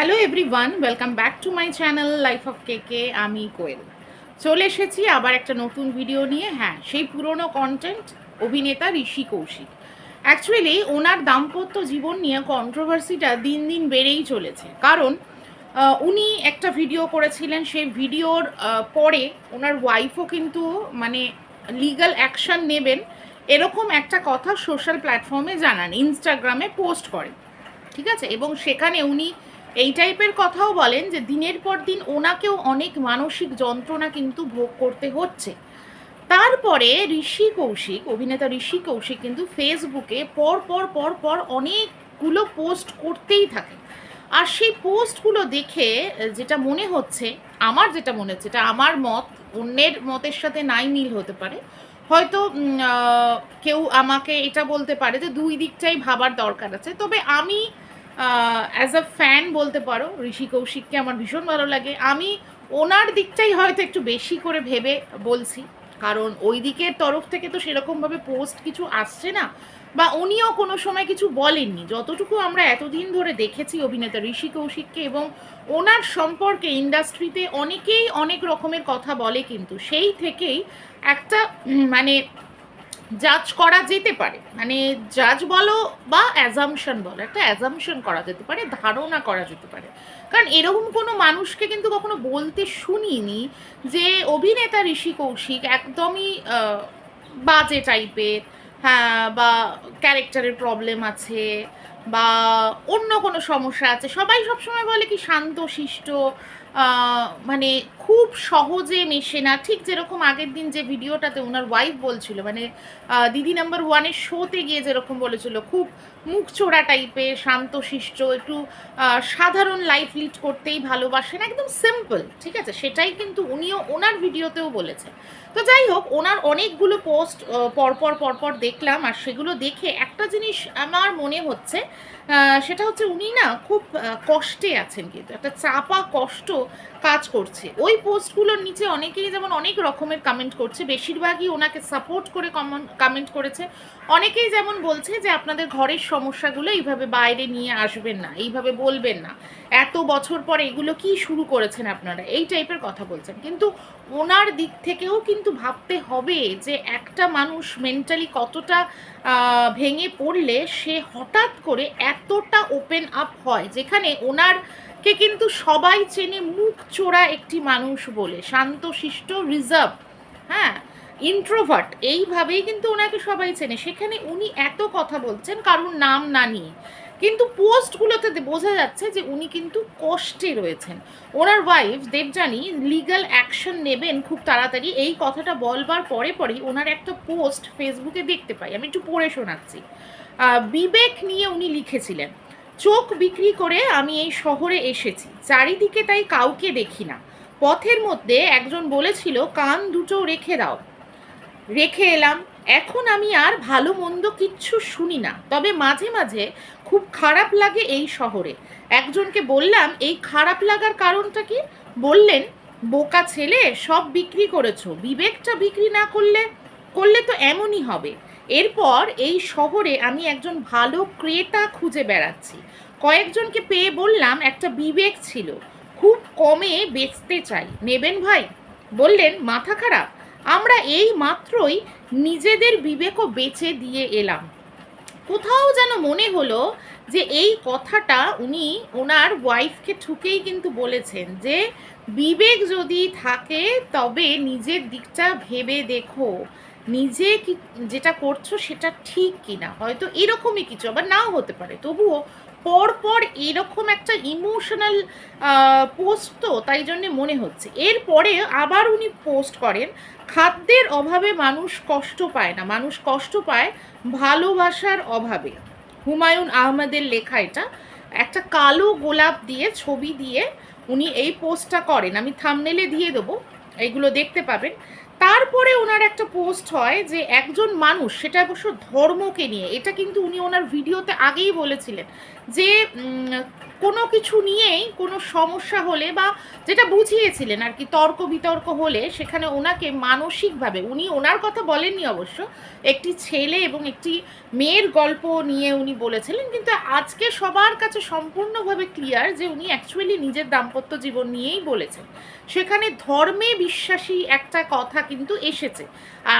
Hello everyone welcome back to my channel life of K K আমি কোয়েল। চলে এসেছি আবার একটা নতুন ভিডিও নিয়ে। হ্যাঁ সেই পুরনো কন্টেন্ট অভিনেতা ঋষি কৌশিক। অ্যাকচুয়ালি ওনার দাম্পত্য জীবন নিয়ে কন্ট্রোভার্সিটা দিন দিন বেড়েই চলেছে। কারণ উনি একটা ভিডিও করেছিলেন। সেই ভিডিওর পরে ওনার ওয়াইফও কিন্তু মানে লিগ্যাল অ্যাকশন নেবেন এরকম একটা কথা সোশ্যাল প্ল্যাটফর্মে জানান ইনস্টাগ্রামে পোস্ট করেন। ঠিক আছে? এবং সেখানে উনি এই টাইপের কথাও বলেন যে দিনের পর দিন ওনাকেও অনেক মানসিক যন্ত্রণা কিন্তু ভোগ করতে হচ্ছে। তারপরে ঋষি কৌশিক, অভিনেতা ঋষি কৌশিক কিন্তু ফেসবুকে পর পর পর পর অনেকগুলো পোস্ট করতেই থাকে। আর সেই পোস্টগুলো দেখে, যেটা মনে হচ্ছে, আমার যেটা মনে হচ্ছে, এটা আমার মত, অন্যের মতের সাথে নাই মিল হতে পারে। হয়তো কেউ আমাকে এটা বলতে পারে যে দুই দিকটাই ভাবার দরকার আছে। তবে আমি অ্যাজ আ ফ্যান বলতে পারো, ঋষি কৌশিককে আমার ভীষণ ভালো লাগে। আমি ওনার দিকটাই হয়তো একটু বেশি করে ভেবে বলছি, কারণ ওই দিকের তরফ থেকে তো সেরকমভাবে পোস্ট কিছু আসছে না, বা উনিও কোনো সময় কিছু বলেননি। যতটুকু আমরা এতদিন ধরে দেখেছি অভিনেতা ঋষি কৌশিককে এবং ওনার সম্পর্কে ইন্ডাস্ট্রিতে অনেকেই অনেক রকমের কথা বলে, কিন্তু সেই থেকেই একটা মানে জাজ করা যেতে পারে। মানে জাজ বলো বা অ্যাজামশন বলো, একটা অ্যাজামশন করা যেতে পারে, ধারণা করা যেতে পারে। কারণ এরকম কোনো মানুষকে কিন্তু কখনো বলতে শুনিনি যে অভিনেতা ঋষি কৌশিক একদমই বাজে টাইপের হ্যাঁ বা ক্যারেক্টারের প্রবলেম আছে, বা অন্য কোনো সমস্যা আছে। সবাই সবসময় বলে কি শান্ত, শিষ্ট মানে খুব সহজে মেশে না। ঠিক যেরকম আগের দিন যে ভিডিওটাতে ওনার ওয়াইফ বলছিল মানে দিদি নাম্বার ওয়ানের শোতে গিয়ে যেরকম বলেছিল, খুব মুখ চোরা টাইপের শান্ত শিষ্ট একটু সাধারণ লাইফ লিড করতেই ভালোবাসেন, একদম সিম্পল ঠিক আছে? সেটাই কিন্তু উনিও ওনার ভিডিওতেও বলেছেন। তো যাই হোক, ওনার অনেকগুলো পোস্ট পরপর পরপর দেখলাম, আর সেগুলো দেখে একটা জিনিস আমার মনে হচ্ছে সেটা হচ্ছে উনি না খুব কষ্টে আছেন কিন্তু, একটা চাপা কষ্ট কাজ করছে। ওই পোস্টগুলোর নিচে অনেকেই যেমন অনেক রকমের কমেন্ট করছে, বেশিরভাগই ওনাকে সাপোর্ট করে কমেন্ট করেছে। অনেকেই যেমন বলছে যে আপনাদের ঘরের সমস্যাগুলো এইভাবে বাইরে নিয়ে আসবেন না, এইভাবে বলবেন না। এত বছর পর এগুলো কি শুরু করেছেন আপনারা? এই টাইপের কথা বলছেন। কিন্তু ওনার দিক থেকেও কিন্তু ভাবতে হবে যে একটা মানুষ মেন্টালি কতটা ভেঙে পড়লে সে হঠাৎ করে এতটা ওপেন আপ হয়, যেখানে ওনার কে কিন্তু সবাই চেনে মুখ চোরা একটি মানুষ বলে, শান্তশিষ্ট রিজার্ভ হ্যাঁ? ইন্ট্রোভার্ট এইভাবেই কিন্তু ওনাকে সবাই চেনে। সেখানে উনি এত কথা বলছেন, কারুর নাম না নিয়ে। কিন্তু পোস্টগুলোতে বোঝা যাচ্ছে যে উনি কিন্তু কষ্টে রয়েছেন। ওনার ওয়াইফ দেবজানি লিগ্যাল অ্যাকশন নেবেন খুব তাড়াতাড়ি। এই কথাটা বলবার পরে পরেই ওনার একটা পোস্ট ফেসবুকে দেখতে পাই। আমি একটু পড়ে শোনাচ্ছি। বিবেক নিয়ে উনি লিখেছিলেন, চোখ বিক্রি করে আমি এই শহরে এসেছি। চারিদিকে তাই কাউকে দেখি না। পথের মধ্যে একজন বলেছিল, কান দুটো রেখে দাও রেখে এলাম। এখন আমি আর ভালো মন্দ কিচ্ছু শুনি না। তবে মাঝে মাঝে খুব খারাপ লাগে এই শহরে। একজনকে বললাম, এই খারাপ লাগার কারণটা কি? বললেন, বোকা ছেলে, সব বিক্রি করেছ। বিবেকটা বিক্রি না করলে করলে তো এমনই হবে। এরপর এই শহরে আমি একজন ভালো ক্রেতা খুঁজে বেড়াচ্ছি। কয়েকজনকে পেয়ে বললাম, একটা বিবেক ছিল। খুব কমে বেচতে চাই। নেবেন ভাই? বললেন, মাথা খারাপ? আমরা এই মাত্রই নিজেদের বিবেকও বেচে দিয়ে এলাম। কোথাও যেন মনে হলো যে এই কথাটা উনি ওনার ওয়াইফকে ঠুকেই কিন্তু বলেছেন যে, বিবেক যদি থাকে তবে নিজের দিকটা ভেবে দেখো। নিজে কি, যেটা করছ সেটা ঠিক কিনা? হয়তো এরকমই কিছু, আবার নাও হতে পারে। তবুও পরপর এরকম একটা ইমোশনাল পোস্ট তো তাই জন্য মনে হচ্ছে। এরপরে আবার উনি পোস্ট করেন, খাদ্যের অভাবে মানুষ কষ্ট পায় না। মানুষ কষ্ট পায় ভালোবাসার অভাবে। হুমায়ুন আহমেদের লেখা এটা। একটা কালো গোলাপ দিয়ে ছবি দিয়ে উনি এই পোস্টটা করেন। আমি থামনেলে দিয়ে দেবো, এইগুলো দেখতে পাবেন। তারপরে ওনার একটা পোস্ট হয় যে একজন মানুষ, সেটা অবশ্য ধর্মকে নিয়ে, এটা কিন্তু উনি ওনার ভিডিওতে আগেই বলেছিলেন, যে কোনো কিছু নিয়েই কোনো সমস্যা হলে বা যেটা বুঝিয়েছিলেন আর কি, তর্ক বিতর্ক হলে সেখানে ওনাকে মানসিকভাবে, উনি ওনার কথা বলেননি অবশ্য, একটি ছেলে এবং একটি মেয়ের গল্প নিয়ে উনি বলেছিলেন, কিন্তু আজকে সবার কাছে সম্পূর্ণভাবে ক্লিয়ার যে উনি অ্যাকচুয়ালি নিজের দাম্পত্য জীবন নিয়েই বলেছেন। সেখানে ধর্মে বিশ্বাসী একটা কথা কিন্তু এসেছে।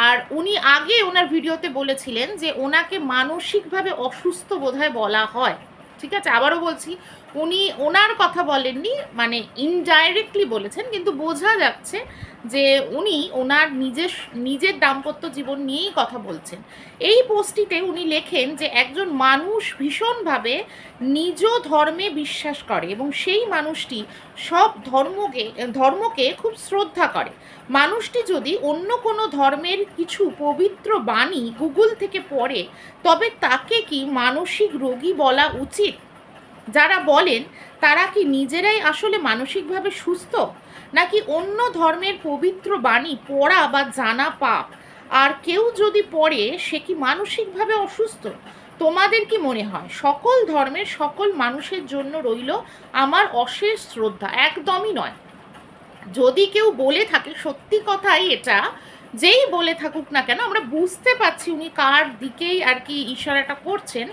আর উনি আগে ওনার ভিডিওতে বলেছিলেন যে ওনাকে মানসিকভাবে অসুস্থ বোধহয় বলা হয়। ঠিক আছে? আবারও বলছি উনি ওনার কথা বলেননি মানে ইনডাইরেক্টলি বলেছেন, কিন্তু বোঝা যাচ্ছে যে উনি ওনার নিজের নিজের দাম্পত্য জীবন নিয়েই কথা বলছেন। এই পোস্টটিতে উনি লেখেন যে একজন মানুষ ভীষণভাবে নিজ ধর্মে বিশ্বাস করে এবং সেই মানুষটি সব ধর্মকে ধর্মকে খুব শ্রদ্ধা করে। মানুষটি যদি অন্য কোনো ধর্মের কিছু পবিত্র বাণী গুগল থেকে পড়ে, তবে তাকে কি মানসিক রোগী বলা উচিত? যারা বলেন, তারা কি নিজেরাই আসলে মানসিকভাবে সুস্থ? নাকি অন্য ধর্মের পবিত্র বাণী পড়া বা জানা পাপ? আর কেউ যদি পড়ে, সে কি মানসিকভাবে অসুস্থ? তোমাদের কি মনে হয়? সকল ধর্মের সকল মানুষের জন্য রইল আমার অশেষ শ্রদ্ধা, একদমই নয়। যদি কেউ বলে থাকে, সত্যি কথাই এটা যেই বলে থাকুক না কেন, আমরা বুঝতে পারছি উনি কার দিকেই আর কি ইশারাটা করছেন।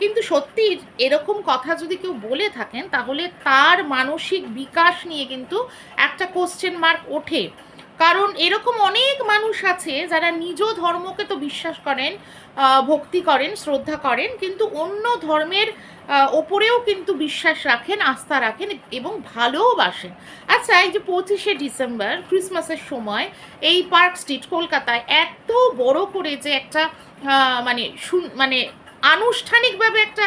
কিন্তু সত্যি এরকম কথা যদি কেউ বলে থাকেন, তাহলে তার মানসিক বিকাশ নিয়ে কিন্তু একটা কোশ্চেন মার্ক ওঠে। কারণ এরকম অনেক মানুষ আছে যারা নিজ ধর্মকে তো বিশ্বাস করেন ভক্তি করেন, শ্রদ্ধা করেন, কিন্তু অন্য ধর্মের ওপরেও কিন্তু বিশ্বাস রাখেন, আস্থা রাখেন এবং ভালোবাসেন আচ্ছা এই যে পঁচিশে ডিসেম্বর, ক্রিসমাসের সময় এই পার্ক স্ট্রিট, কলকাতায় এত বড় করে যে একটা মানে মানে আনুষ্ঠানিকভাবে একটা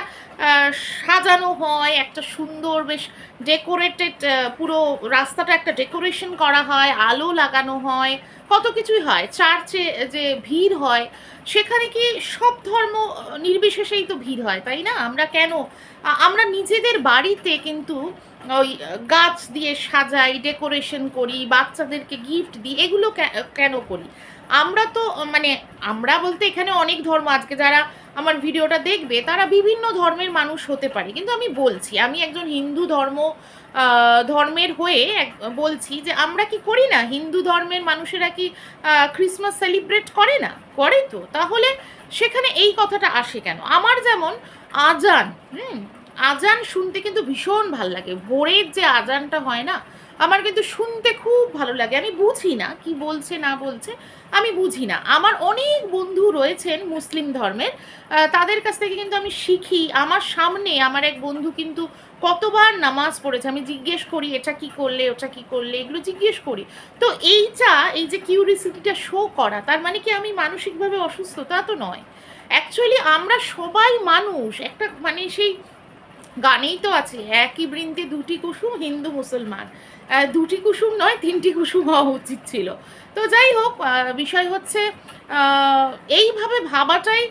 সাজানো হয়, একটা সুন্দর বেশ ডেকোরেটেড পুরো রাস্তাটা একটা ডেকোরেশন করা হয়, আলো লাগানো হয়, কত কিছুই হয়। চার্চে যে ভিড় হয়, সেখানে কি সব ধর্ম নির্বিশেষেই তো ভিড় হয়, তাই না? আমরা কেন আমরা নিজেদের বাড়িতে কিন্তু ওই গাছ দিয়ে সাজাই ডেকোরেশন করি, বাচ্চাদেরকে গিফট দিই, এগুলো কেন করি? আমরা তো মানে আমরা বলতে এখানে অনেক ধর্ম, আজকে যারা আমার ভিডিওটা দেখবে, তারা বিভিন্ন ধর্মের মানুষ হতে পারে। কিন্তু আমি বলছি, আমি একজন হিন্দু ধর্ম ধর্মের হয়ে বলছি যে আমরা কি করি না? হিন্দু ধর্মের মানুষেরা কি ক্রিসমাস সেলিব্রেট করে না? করে তো। তাহলে সেখানে এই কথাটা আসে কেন? আমার যেমন আজান, হুম, আজান শুনতে কিন্তু ভীষণ ভালো লাগে। ভোরের যে আজানটা হয় না আমার কিন্তু শুনতে খুব ভালো লাগে। আমি বুঝি না কি বলছে, না বলছে, আমি বুঝি না। আমার অনেক বন্ধু রয়েছেন মুসলিম ধর্মের তাদের কাছ থেকে কিন্তু আমি শিখি। আমার সামনে আমার এক বন্ধু কিন্তু কতবার নামাজ পড়েছে, আমি জিজ্ঞেস করি, এটা কি করলে, ওটা কি করলে, এগুলো জিজ্ঞেস করি। তো এইটা, এই যে কিউরিসিটিটা শো করা, তার মানে কি আমি মানসিকভাবে অসুস্থ? তা তো নয়। অ্যাকচুয়ালি আমরা সবাই মানুষ, একটা মানে সেই গানেই তো আছে, একই বৃন্তে দুটি কুসুম, হিন্দু, মুসলমান। দুটি কুসুম নয়, তিনটি কুসুম হওয়া উচিত ছিল। তো যাই হোক বিষয় হচ্ছে এইভাবে ভাবাটাই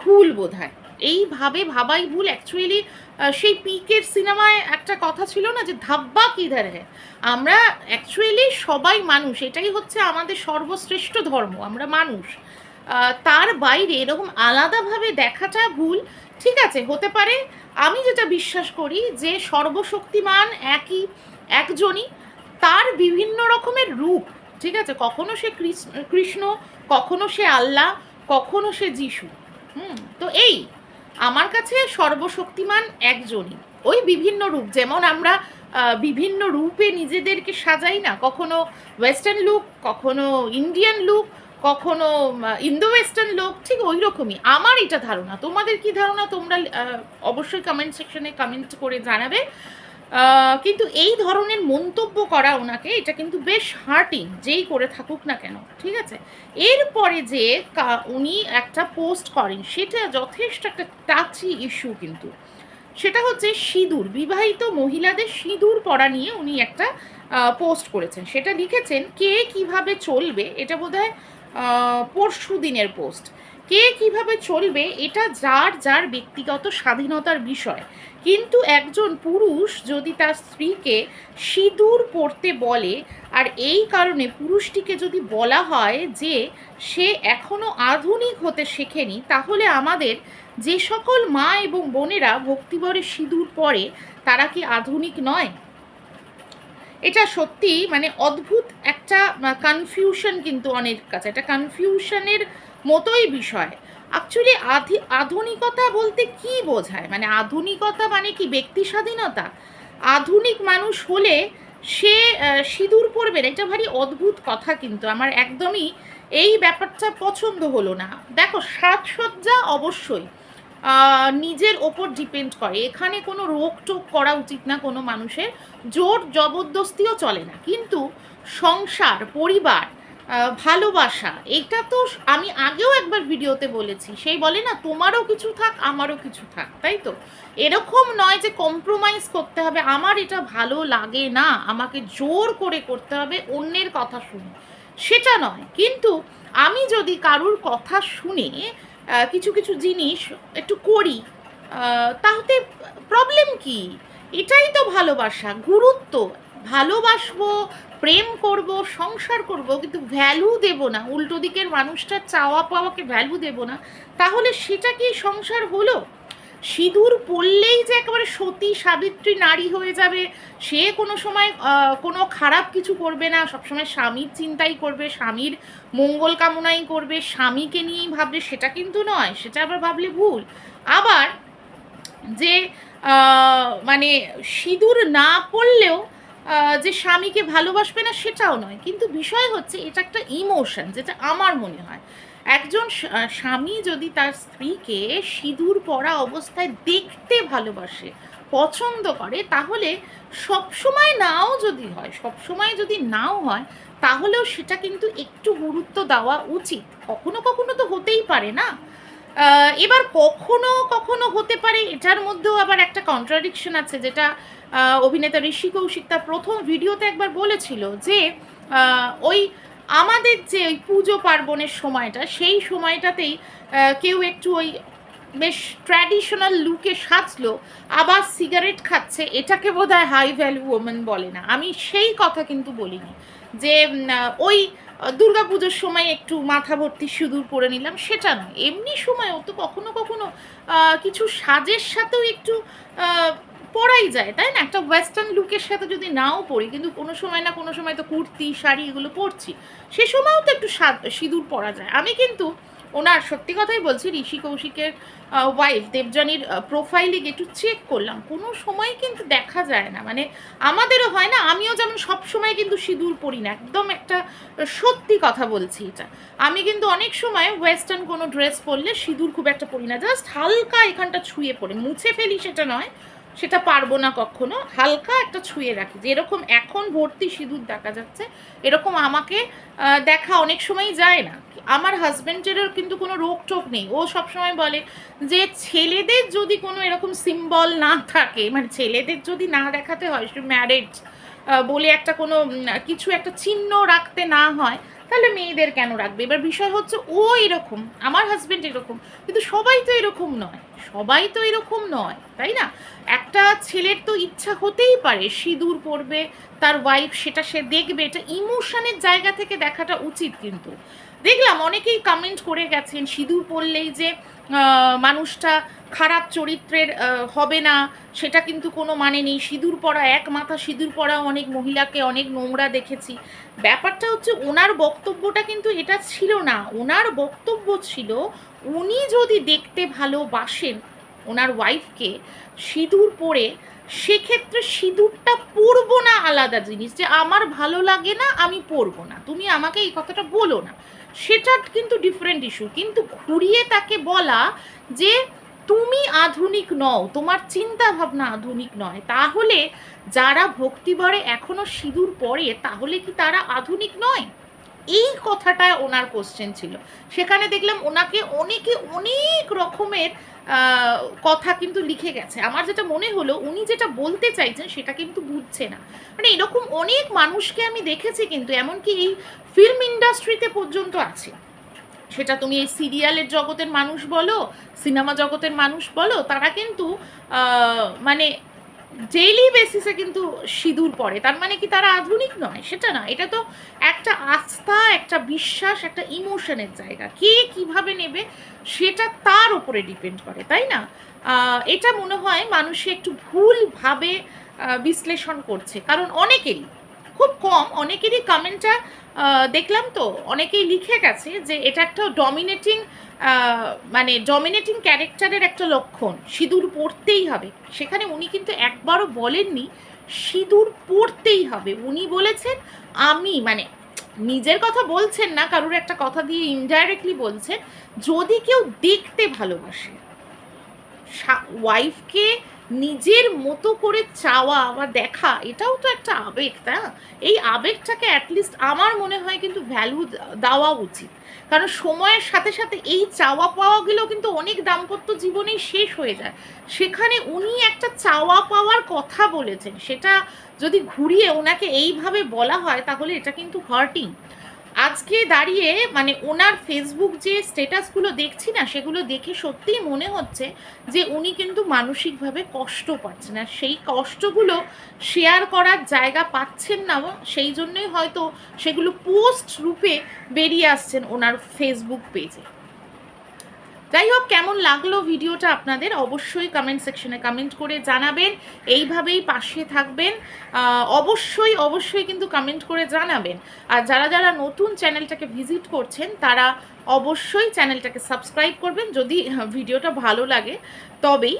ভুল বোধ হয় এইভাবে ভাবাই ভুল। অ্যাকচুয়ালি সেই পিকের সিনেমায় একটা কথা ছিল না যে, ধাব্বা কিধার হ্যাঁ আমরা অ্যাকচুয়ালি সবাই মানুষ। এটাই হচ্ছে আমাদের সর্বশ্রেষ্ঠ ধর্ম, আমরা মানুষ। তার বাইরে এরকম আলাদাভাবে দেখাটা ভুল। ঠিক আছে, হতে পারে, আমি যেটা বিশ্বাস করি যে, সর্বশক্তিমান একই একজনই তার বিভিন্ন রকমের রূপ, ঠিক আছে? কখনো সে কৃষ্ণ, কখনো সে আল্লাহ, কখনো সে যিশু। হুম, তো এই, আমার কাছে সর্বশক্তিমান একজনই। ওই বিভিন্ন রূপ, যেমন আমরা বিভিন্ন রূপে নিজেদেরকে সাজাই না, কখনো ওয়েস্টার্ন লুক কখনো ইন্ডিয়ান লুক কখনো ইন্দো ওয়েস্টার্ন লোক ঠিক ওই রকমই আমার এটা ধারণা। তোমাদের কি ধারণা? তোমরা অবশ্যই কমেন্ট সেকশনে কমেন্ট করে জানাবে। কিন্তু এই ধরনের মন্তব্য করা ওনাকে, এটা কিন্তু বেশ হার্টিং, যেই করে থাকুক না কেন, ঠিক আছে? এরপরে যে উনি একটা পোস্ট করেন, সেটা যথেষ্ট একটা টাচি ইস্যু কিন্তু। সেটা হচ্ছে সিঁদুর, বিবাহিত মহিলাদের সিঁদুর পরা নিয়ে উনি একটা পোস্ট করেছেন। সেটা লিখেছেন, কে কীভাবে চলবে, এটা বোধহয় পরশু দিনের পোস্ট। কে কীভাবে চলবে এটা যার যার ব্যক্তিগত স্বাধীনতার বিষয়। কিন্তু একজন পুরুষ যদি তার স্ত্রীকে সিঁদুর পরতে বলে, আর এই কারণে পুরুষটিকে যদি বলা হয় যে সে এখনও আধুনিক হতে শেখেনি, তাহলে আমাদের যে সকল মা এবং বোনেরা ভক্তিভরে সিঁদুর পরে, তারা কি আধুনিক নয়? এটা সত্যি মানে অদ্ভুত একটা কনফিউশন কিন্তু অনেক কাছে। এটা কনফিউশনের মতোই বিষয়। অ্যাকচুয়ালি আধি, আধুনিকতা বলতে কি বোঝায়? মানে আধুনিকতা মানে কি ব্যক্তি স্বাধীনতা? আধুনিক মানুষ হলে সে সিঁদুর পরবে না। এটা ভারী অদ্ভুত কথা কিন্তু। আমার একদমই এই ব্যাপারটা পছন্দ হলো না। দেখো, সাজসজ্জা অবশ্যই নিজের ওপর ডিপেন্ড করে। এখানে কোনো রোগ টোক করা উচিত না কোনো মানুষের। জোর জবরদস্তিও চলে না। কিন্তু সংসার, পরিবার ভালোবাসা, এটা তো আমি আগেও একবার ভিডিওতে বলেছি। সেই বলে না, তোমারও কিছু থাক, আমারও কিছু থাক, তাই তো? এরকম নয় যে কম্প্রোমাইজ করতে হবে, আমার এটা ভালো লাগে না, আমাকে জোর করে করতে হবে, অন্যের কথা শুনে। সেটা নয়, কিন্তু আমি যদি কারুর কথা শুনে কিছু কিছু জিনিস একটু করি তাহলে প্রবলেম কি? এটাই তো ভালোবাসা, গুরুত্ব ভালোবাসবো, প্রেম করব, সংসার করব, কিন্তু ভ্যালু দেব না। উল্টো দিকের মানুষটার চাওয়া পাওয়াকে ভ্যালু দেব না। তাহলে সেটা কি সংসার হলো? সিঁদুর পড়লেই যে একেবারে সতী সাবিত্রী নারী হয়ে যাবে। সে কোনো সময় কোনো খারাপ কিছু করবে না। সবসময় স্বামীর চিন্তাই করবে, স্বামীর মঙ্গল কামনাই করবে, স্বামীকে নিয়েই ভাববে, সেটা কিন্তু নয়, সেটা আবার ভাবলে ভুল। আবার যে মানে সিঁদুর না পড়লেও যে স্বামীকে ভালোবাসবে না, সেটাও নয়। কিন্তু বিষয় হচ্ছে, এটা একটা ইমোশন যেটা আমার মনে হয়। একজন স্বামী যদি তার স্ত্রীকে সিঁদুর পরা অবস্থায় দেখতে ভালোবাসে, পছন্দ করে, তাহলে সবসময় নাও যদি হয়, সবসময় যদি নাও হয়, তাহলেও সেটা কিন্তু একটু গুরুত্ব দেওয়া উচিত। কখনো কখনো তো হতেই পারে না। এবার কখনো কখনো হতে পারে, এটার মধ্যেও আবার একটা কন্ট্রাডিকশন আছে, যেটা অভিনেতা ঋষি কৌশিক তার প্রথম ভিডিওতে একবার বলেছিল যে ওই আমাদের যে ওই পুজো পার্বণের সময়টা, সেই সময়টাতেই কেউ একটু ওই বেশ ট্র্যাডিশনাল লুকে সাজলো, আবার সিগারেট খাচ্ছে, এটাকে বোধহয় হাই ভ্যালু ওমেন বলে না। আমি সেই কথা কিন্তু বলিনি যে ওই দুর্গা পুজোর সময় একটু মাথা ভর্তি সিঁদুর পরে নিলাম, সেটা নয়। এমনি সময়ও তো কখনো কখনো কিছু সাজের সাথেও একটু পরাই যায়, তাই না? একটা ওয়েস্টার্ন লুকের সাথে যদি নাও পরি, কিন্তু কোনো সময় না কোনো সময় তো কুর্তি, শাড়ি এগুলো পরছি, সে সময়ও তো একটু সাদ- সিঁদুর পরা যায়। আমি কিন্তু ওনার, সত্যি কথাই বলছি, ঋষি কৌশিকের ওয়াইফ দেবযানীর প্রোফাইলে গিয়ে একটু চেক করলাম। কোনো সময় কিন্তু দেখা যায় না। মানে আমাদেরও হয় না, আমিও যেমন সব সময় কিন্তু সিঁদুর পরি না। একদম একটা সত্যি কথা বলছি এটা। আমি কিন্তু অনেক সময় ওয়েস্টার্ন কোনো ড্রেস পরলে সিঁদুর খুব একটা পরি না। জাস্ট হালকা এখানটা ছুঁয়ে পড়ে। মুছে ফেলি সেটা নয় সেটা পারব না কখনো, হালকা একটা ছুঁয়ে রাখি। যে এরকম এখন ভর্তি সিঁদুর দেখা যাচ্ছে, এরকম আমাকে দেখা অনেক সময় যায় না। আমার হাজব্যান্ডেরও কিন্তু কোনো রোগ টোক নেই। ও সবসময় বলে যে, ছেলেদের যদি কোনো এরকম সিম্বল না থাকে মানে ছেলেদের যদি না দেখাতে হয় সে ম্যারেজ বলে একটা কোনো কিছু একটা চিহ্ন রাখতে না হয় তাহলে মেয়েদের কেন রাখবে? এবার বিষয় হচ্ছে ও এরকম, আমার হাজব্যান্ড এরকম, কিন্তু সবাই তো এরকম নয়, সবাই তো এরকম নয়, তাই না? একটা ছেলের তো ইচ্ছা হতেই পারে সিঁদুর পরবে তার ওয়াইফ সেটা সে দেখবে, এটা ইমোশনের জায়গা থেকে দেখাটা উচিত কিন্তু। দেখলাম অনেকেই কমেন্ট করে গেছেন, সিঁদুর পরলেই যে মানুষটা খারাপ চরিত্রের হবে না, সেটা কিন্তু কোনো মানে নেই। সিঁদুর পরা এক মাথা সিঁদুর পরা অনেক মহিলাকে অনেক নোংরা দেখেছি। ব্যাপারটা হচ্ছে ওনার বক্তব্যটা কিন্তু এটা ছিল না। ওনার বক্তব্য ছিল, উনি যদি দেখতে ভালোবাসেন ওনার ওয়াইফকে সিঁদুর পরে, সেক্ষেত্রে সিঁদুরটা পরবো না আলাদা জিনিস, যে আমার ভালো লাগে না, আমি পরবো না। তুমি আমাকে এই কথাটা বলো না। সেটা কিন্তু ডিফারেন্ট ইস্যু কিন্তু ঘুরিয়ে তাকে বলা যে তুমি আধুনিক নও, তোমার চিন্তা ভাবনা আধুনিক নয়। তাহলে যারা ভক্তিভরে এখনও সিঁদুর পরে, তাহলে কি তারা আধুনিক নয়? এই কথাটায় ওনার কোশ্চেন ছিল। সেখানে দেখলাম ওনাকে অনেকে অনেক রকমের কথা কিন্তু লিখে গেছে। আমার যেটা মনে হলো, উনি যেটা বলতে চাইছেন সেটা কিন্তু বুঝছে না। মানে এরকম অনেক মানুষকে আমি দেখেছি কিন্তু, এমনকি এই ফিল্ম ইন্ডাস্ট্রিতে পর্যন্ত আছে। সেটা তুমি এই সিরিয়ালের জগতের মানুষ বলো, সিনেমা জগতের মানুষ বলো, তারা কিন্তু মানে ডেইলি বেসিসে কিন্তু সিঁদুর পরে। তার মানে কি তারা আধুনিক নয়? সেটা না। এটা তো একটা আস্থা, একটা বিশ্বাস, একটা ইমোশনের জায়গা। কে কীভাবে নেবে সেটা তার উপরে ডিপেন্ড করে, তাই না? এটা মনে হয় মানুষে একটু ভুলভাবে বিশ্লেষণ করছে। কারণ অনেকেরই, খুব কম, অনেকেরই কমেন্টটা দেখলাম তো, অনেকেই লিখে গেছে যে এটা একটা ডমিনেটিং মানে ডমিনেটিং ক্যারেক্টারের একটা লক্ষণ। সিঁদুর পড়তেই হবে। সেখানে উনি কিন্তু একবারও বলেননি, সিঁদুর পড়তেই হবে। উনি বলেছেন, আমি মানে নিজের কথা বলছেন না, কারোর একটা কথা দিয়ে ইনডাইরেক্টলি বলছেন, যদি কেউ দেখতে ভালোবাসে ওয়াইফকে নিজের মতো করে চাওয়া বা দেখা, এটাও তো একটা আবেগ, তাই না? এই আবেগটাকে অ্যাটলিস্ট আমার মনে হয় কিন্তু ভ্যালু দেওয়া উচিত। কারণ সময়ের সাথে সাথে এই চাওয়া পাওয়া পাওয়াগুলো কিন্তু অনেক দাম্পত্য জীবনেই শেষ হয়ে যায়। সেখানে উনি একটা চাওয়া পাওয়ার কথা বলেছেন। সেটা যদি ঘুরিয়ে ওনাকে এইভাবে বলা হয়, তাহলে এটা কিন্তু হার্টিং আজকে দাঁড়িয়ে মানে ওনার ফেসবুক যে স্ট্যাটাসগুলো দেখছি না, সেগুলো দেখে সত্যিই মনে হচ্ছে যে উনি কিন্তু মানসিকভাবে কষ্ট পাচ্ছেন। আর সেই কষ্টগুলো শেয়ার করার জায়গা পাচ্ছেন না সেই জন্যই হয়তো সেগুলো পোস্ট রূপে বেরিয়ে আসছেন ওনার ফেসবুক পেজে যাই হোক কেমন লাগল ভিডিওটা আপনাদের? অবশ্যই কমেন্ট সেকশনে কমেন্ট করে জানাবেন। এইভাবেই পাশে থাকবেন। অবশ্যই অবশ্যই কিন্তু কমেন্ট করে জানাবেন। আর যারা যারা নতুন চ্যানেলটাকে ভিজিট করছেন, তারা অবশ্যই চ্যানেলটাকে সাবস্ক্রাইব করবেন যদি ভিডিওটা ভালো লাগে। তবেই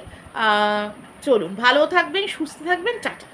চলুন। ভালো থাকবেন, সুস্থ থাকবেন, টাটা।